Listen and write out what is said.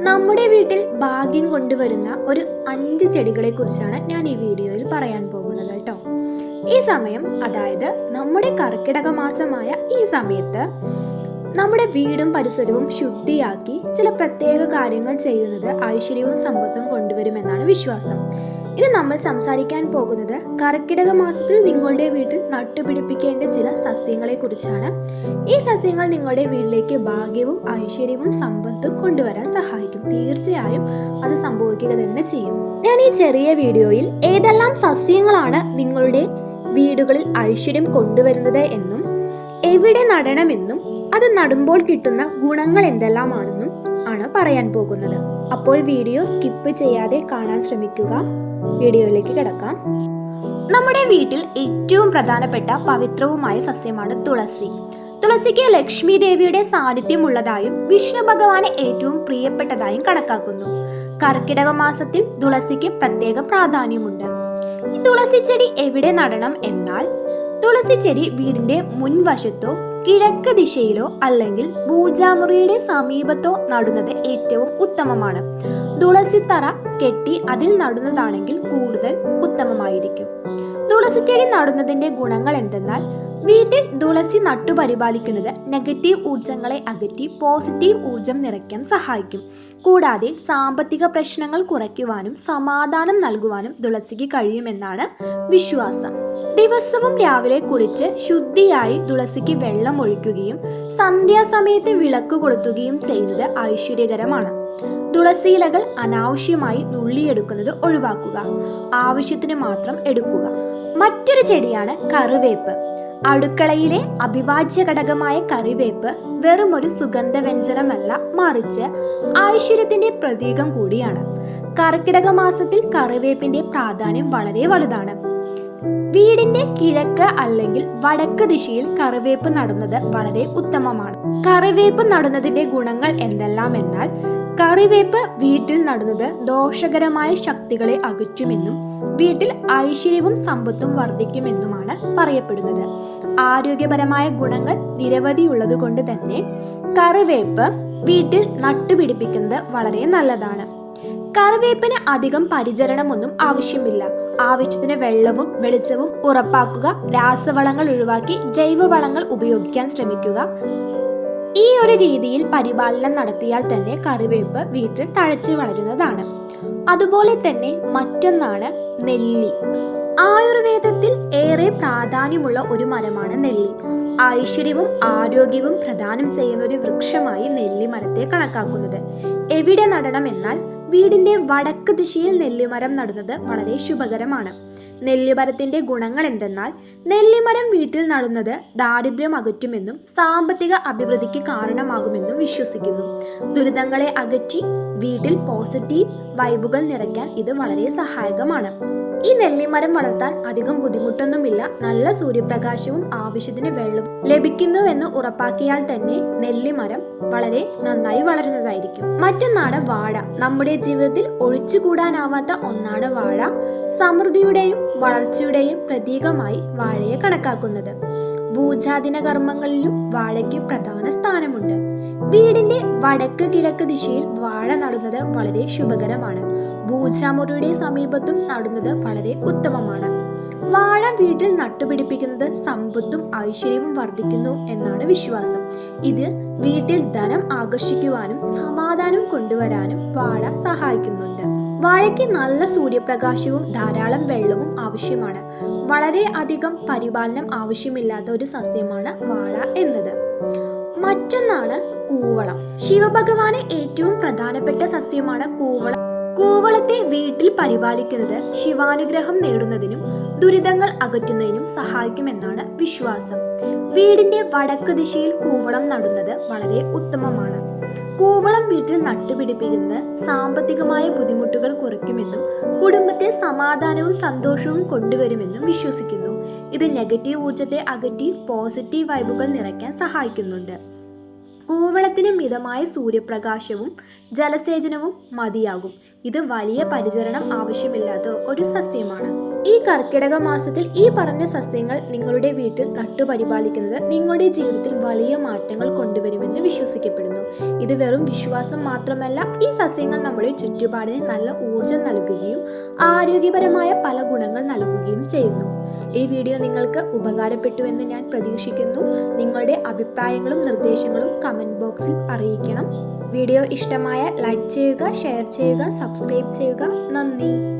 നമ്മുടെ വീട്ടിൽ ഭാഗ്യം കൊണ്ടുവരുന്ന ഒരു അഞ്ച് ചെടികളെ കുറിച്ചാണ് ഞാൻ ഈ വീഡിയോയിൽ പറയാൻ പോകുന്നത് കേട്ടോ. ഈ സമയം അതായത് നമ്മുടെ കർക്കിടക മാസമായ ഈ സമയത്ത് നമ്മുടെ വീടും പരിസരവും ശുദ്ധിയാക്കി ചില പ്രത്യേക കാര്യങ്ങൾ ചെയ്യുന്നത് ഐശ്വര്യവും സമ്പത്തും കൊണ്ടുവരുമെന്നാണ് വിശ്വാസം. ഇത് നമ്മൾ സംസാരിക്കാൻ പോകുന്നത് കർക്കിടക മാസത്തിൽ നിങ്ങളുടെ വീട്ടിൽ നട്ടുപിടിപ്പിക്കേണ്ട ചില സസ്യങ്ങളെ കുറിച്ചാണ് ഈ സസ്യങ്ങൾ നിങ്ങളുടെ വീട്ടിലേക്ക് ഭാഗ്യവും ഐശ്വര്യവും സമ്പത്തും കൊണ്ടുവരാൻ സഹായിക്കും. തീർച്ചയായും അത് സംഭവിക്കുക തന്നെ ചെയ്യും. ഞാൻ ഈ ചെറിയ വീഡിയോയിൽ ഏതെല്ലാം സസ്യങ്ങളാണ് നിങ്ങളുടെ വീടുകളിൽ ഐശ്വര്യം കൊണ്ടുവരുന്നത് എന്നും എവിടെ നടണമെന്നും അത് നടുമ്പോൾ കിട്ടുന്ന ഗുണങ്ങൾ എന്തെല്ലാമാണെന്നും ആണ് പറയാൻ പോകുന്നത്. അപ്പോൾ വീഡിയോ സ്കിപ്പ് ചെയ്യാതെ കാണാൻ ശ്രമിക്കുക. വീഡിയോയിലേക്ക് കിടക്കാം. നമ്മുടെ വീട്ടിൽ ഏറ്റവും പ്രധാനപ്പെട്ട പവിത്രവുമായ സസ്യമാണ് തുളസി. തുളസിക്ക് ലക്ഷ്മി ദേവിയുടെ സാന്നിധ്യമുള്ളതായും വിഷ്ണു ഭഗവാന് ഏറ്റവും പ്രിയപ്പെട്ടതായും കണക്കാക്കുന്നു. കർക്കിടക മാസത്തിൽ തുളസിക്ക് പ്രത്യേക പ്രാധാന്യമുണ്ട്. ഈ തുളസി ചെടി എവിടെ നടണം എന്നാൽ തുളസി ചെടി വീടിന്റെ മുൻവശത്തോ കിഴക്ക് ദിശയിലോ അല്ലെങ്കിൽ പൂജാമുറിയുടെ സമീപത്തോ നടുന്നത് ഏറ്റവും ഉത്തമമാണ്. തുളസിത്തറ കെട്ടി അതിൽ നടുന്നതാണെങ്കിൽ കൂടുതൽ ഉത്തമമായിരിക്കും. തുളസി ചെടി നടുന്നതിന്റെ ഗുണങ്ങൾ എന്തെന്നാൽ വീട്ടിൽ തുളസി നട്ടുപരിപാലിക്കുന്നത് നെഗറ്റീവ് ഊർജങ്ങളെ അകറ്റി പോസിറ്റീവ് ഊർജം നിറയ്ക്കാൻ സഹായിക്കും. കൂടാതെ സാമ്പത്തിക പ്രശ്നങ്ങൾ കുറയ്ക്കുവാനും സമാധാനം നൽകുവാനും തുളസിക്ക് കഴിയുമെന്നാണ് വിശ്വാസം. ദിവസവും രാവിലെ കുളിച്ച് ശുദ്ധിയായി തുളസിക്ക് വെള്ളം ഒഴിക്കുകയും സന്ധ്യാസമയത്ത് വിളക്ക് കൊളുത്തുകയും ചെയ്യുന്നത് ഐശ്വര്യകരമാണ്. തുളസിയിലകൾ അനാവശ്യമായി നുള്ളിയെടുക്കുന്നത് ഒഴിവാക്കുക ആവശ്യത്തിന് മാത്രം എടുക്കുക. മറ്റൊരു ചെടിയാണ് കറിവേപ്പ്. അടുക്കളയിലെ അഭിവാജ്യ ഘടകമായ കറിവേപ്പ് വെറും ഒരു സുഗന്ധവ്യഞ്ജനമല്ല മറിച്ച് ഐശ്വര്യത്തിന്റെ പ്രതീകം കൂടിയാണ്. കർക്കിടക മാസത്തിൽ കറിവേപ്പിന്റെ പ്രാധാന്യം വളരെ വലുതാണ്. വീടിന്റെ കിഴക്ക് അല്ലെങ്കിൽ വടക്ക് ദിശയിൽ കറിവേപ്പ് നടുന്നത് വളരെ ഉത്തമമാണ്. കറിവേപ്പ് നടുന്നതിന്റെ ഗുണങ്ങൾ എന്തെല്ലാം എന്നാൽ കറിവേപ്പ് വീട്ടിൽ നടുന്നത് ദോഷകരമായ ശക്തികളെ അകറ്റുമെന്നും വീട്ടിൽ ഐശ്വര്യവും സമ്പത്തും വർദ്ധിക്കുമെന്നുമാണ് പറയപ്പെടുന്നത്. ആരോഗ്യപരമായ ഗുണങ്ങൾ നിരവധി ഉള്ളതുകൊണ്ട് തന്നെ കറിവേപ്പ് വീട്ടിൽ നട്ടുപിടിപ്പിക്കുന്നത് വളരെ നല്ലതാണ്. കറിവേപ്പിന് അധികം പരിചരണമൊന്നും ആവശ്യമില്ല. ആവശ്യത്തിന് വെള്ളവും വെളിച്ചവും ഉറപ്പാക്കുക രാസവളങ്ങൾ ഒഴിവാക്കി ജൈവവളങ്ങൾ ഉപയോഗിക്കാൻ ശ്രമിക്കുക. ഈ ഒരു രീതിയിൽ പരിപാലനം നടത്തിയാൽ തന്നെ കറിവേപ്പ് വീട്ടിൽ തഴച്ചു വളരുന്നതാണ്. അതുപോലെ തന്നെ മറ്റൊന്നാണ് നെല്ലി. ആയുർവേദത്തിൽ ഏറെ പ്രാധാന്യമുള്ള ഒരു മരമാണ് നെല്ലി. ഐശ്വര്യവും ആരോഗ്യവും പ്രദാനം ചെയ്യുന്ന ഒരു വൃക്ഷമായി നെല്ലി മരത്തെ കണക്കാക്കുന്നത്. എവിടെ നടണം എന്നാൽ വീടിന്റെ വടക്ക് ദിശയിൽ നെല്ലിമരം നടുന്നത് വളരെ ശുഭകരമാണ്. നെല്ലിമരത്തിന്റെ ഗുണങ്ങൾ എന്തെന്നാൽ നെല്ലിമരം വീട്ടിൽ നടുന്നത് ദാരിദ്ര്യം അകറ്റുമെന്നും സാമ്പത്തിക അഭിവൃദ്ധിക്ക് കാരണമാകുമെന്നും വിശ്വസിക്കുന്നു. ദുരിതങ്ങളെ അകറ്റി വീട്ടിൽ പോസിറ്റീവ് വൈബുകൾ നിറയ്ക്കാൻ ഇത് വളരെ സഹായകമാണ്. ഈ നെല്ലിമരം വളർത്താൻ അധികം ബുദ്ധിമുട്ടൊന്നുമില്ല. നല്ല സൂര്യപ്രകാശവും ആവശ്യത്തിന് വെള്ളവും ലഭിക്കുന്നുവെന്ന് ഉറപ്പാക്കിയാൽ തന്നെ നെല്ലിമരം വളരെ നന്നായി വളരുന്നതായിരിക്കും. മറ്റൊന്നാണ് വാഴ. നമ്മുടെ ജീവിതത്തിൽ ഒഴിച്ചുകൂടാനാവാത്ത ഒന്നാണ് വാഴ. സമൃദ്ധിയുടെയും വളർച്ചയുടെയും പ്രതീകമായി വാഴയെ കണക്കാക്കുന്നത്. ഭൂജാദിന കർമ്മങ്ങളിലും വാഴയ്ക്ക് പ്രധാന സ്ഥാനമുണ്ട്. വീടിന്റെ വടക്ക് കിഴക്ക് ദിശയിൽ വാഴ നടുന്നത് വളരെ ശുഭകരമാണ്. ഭൂജാമുറിയുടെ സമീപത്തും നടുന്നത് വളരെ ഉത്തമമാണ്. വാഴ വീട്ടിൽ നട്ടുപിടിപ്പിക്കുന്നത് സമ്പത്തും ഐശ്വര്യവും വർദ്ധിക്കുന്നു എന്നാണ് വിശ്വാസം. ഇത് വീട്ടിൽ ധനം ആകർഷിക്കുവാനും സമാധാനം കൊണ്ടുവരാനും വാഴ സഹായിക്കുന്നുണ്ട്. വാഴയ്ക്ക് നല്ല സൂര്യപ്രകാശവും ധാരാളം വെള്ളവും ആവശ്യമാണ്. വളരെ അധികം പരിപാലനം ആവശ്യമില്ലാത്ത ഒരു സസ്യമാണ് വാഴ എന്നത്. മറ്റൊന്നാണ് കൂവളം. ശിവഭഗവാന് ഏറ്റവും പ്രധാനപ്പെട്ട സസ്യമാണ് കൂവളം. കൂവളത്തെ വീട്ടിൽ പരിപാലിക്കുന്നത് ശിവാനുഗ്രഹം നേടുന്നതിനും ദുരിതങ്ങൾ അകറ്റുന്നതിനും സഹായിക്കുമെന്നാണ് വിശ്വാസം. വീടിന്റെ വടക്ക് ദിശയിൽ കൂവളം നടുന്നത് വളരെ ഉത്തമമാണ്. കൂവളം വീട്ടിൽ നട്ടുപിടിപ്പിക്കുന്നത് സാമ്പത്തികമായ ബുദ്ധിമുട്ടുകൾ കുറയ്ക്കുമെന്നും കുടുംബത്തെ സമാധാനവും സന്തോഷവും കൊണ്ടുവരുമെന്നും വിശ്വസിക്കുന്നു. ഇത് നെഗറ്റീവ് ഊർജത്തെ അകറ്റി പോസിറ്റീവ് വൈബുകൾ നിറയ്ക്കാൻ സഹായിക്കുന്നുണ്ട്. കൂവളത്തിന് മിതമായ സൂര്യപ്രകാശവും ജലസേചനവും മതിയാകും. ഇത് വലിയ പരിചരണം ആവശ്യമില്ലാത്ത ഒരു സസ്യമാണ്. ഈ കർക്കിടക മാസത്തിൽ ഈ പറഞ്ഞ സസ്യങ്ങൾ നിങ്ങളുടെ വീട്ടിൽ നട്ടുപരിപാലിക്കുന്നത് നിങ്ങളുടെ ജീവിതത്തിൽ വലിയ മാറ്റങ്ങൾ കൊണ്ടുവരുമെന്ന് വിശ്വസിക്കപ്പെടുന്നു. ഇത് വെറും വിശ്വാസം മാത്രമല്ല ഈ സസ്യങ്ങൾ നമ്മുടെ ചുറ്റുപാടിന് നല്ല ഊർജം നൽകുകയും ആരോഗ്യപരമായ പല ഗുണങ്ങൾ നൽകുകയും ചെയ്യുന്നു. ഈ വീഡിയോ നിങ്ങൾക്ക് ഉപകാരപ്പെട്ടുവെന്ന് ഞാൻ പ്രതീക്ഷിക്കുന്നു. നിങ്ങളുടെ അഭിപ്രായങ്ങളും നിർദ്ദേശങ്ങളും കമന്റ് ബോക്സിൽ അറിയിക്കണം. വീഡിയോ ഇഷ്ടമായ ലൈക്ക് ചെയ്യുക ഷെയർ ചെയ്യുക സബ്സ്ക്രൈബ് ചെയ്യുക. നന്ദി.